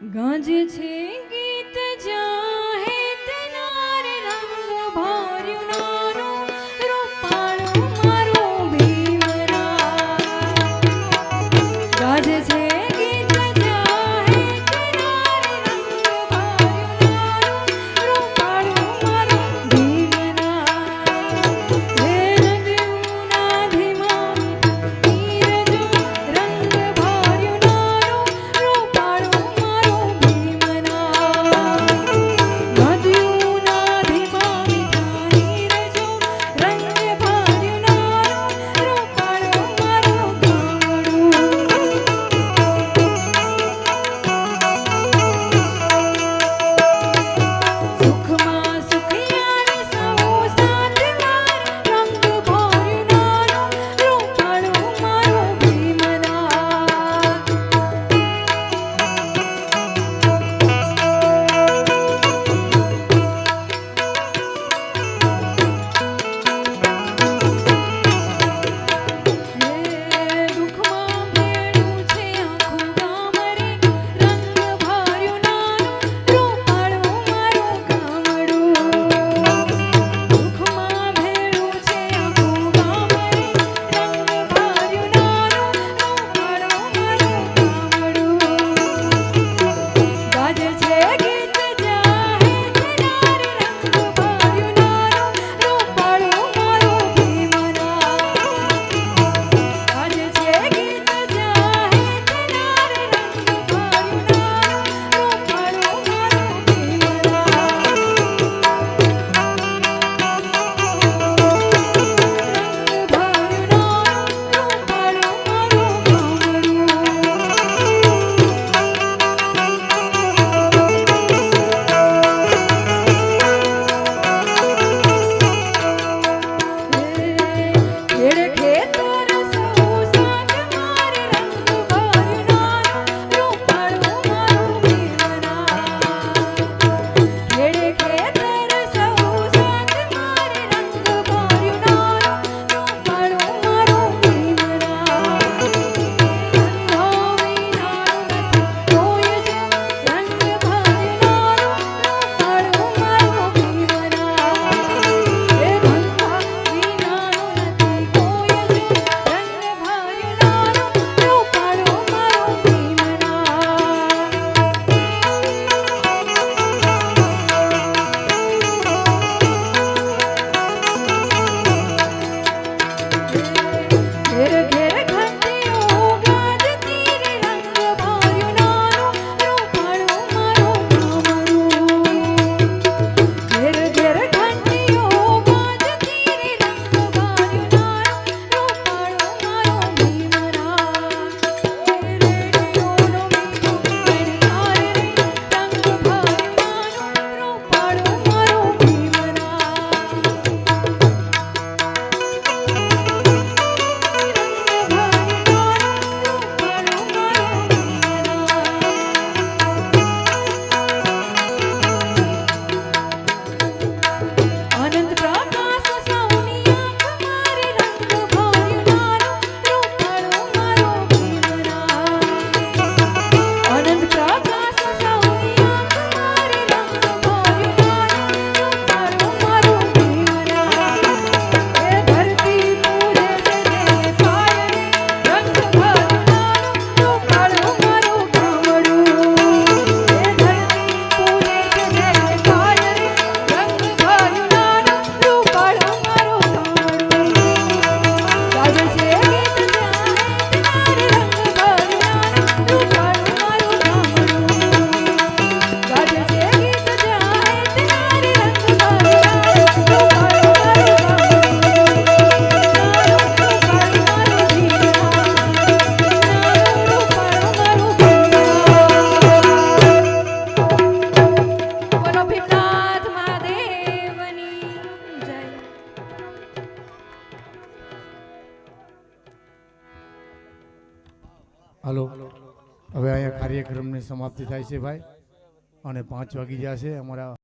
ગાજે છે ગીત જા હાલો. હવે અહીંયા કાર્યક્રમની સમાપ્તિ થાય છે ભાઈ. અને પાંચ વાગી જશે અમારા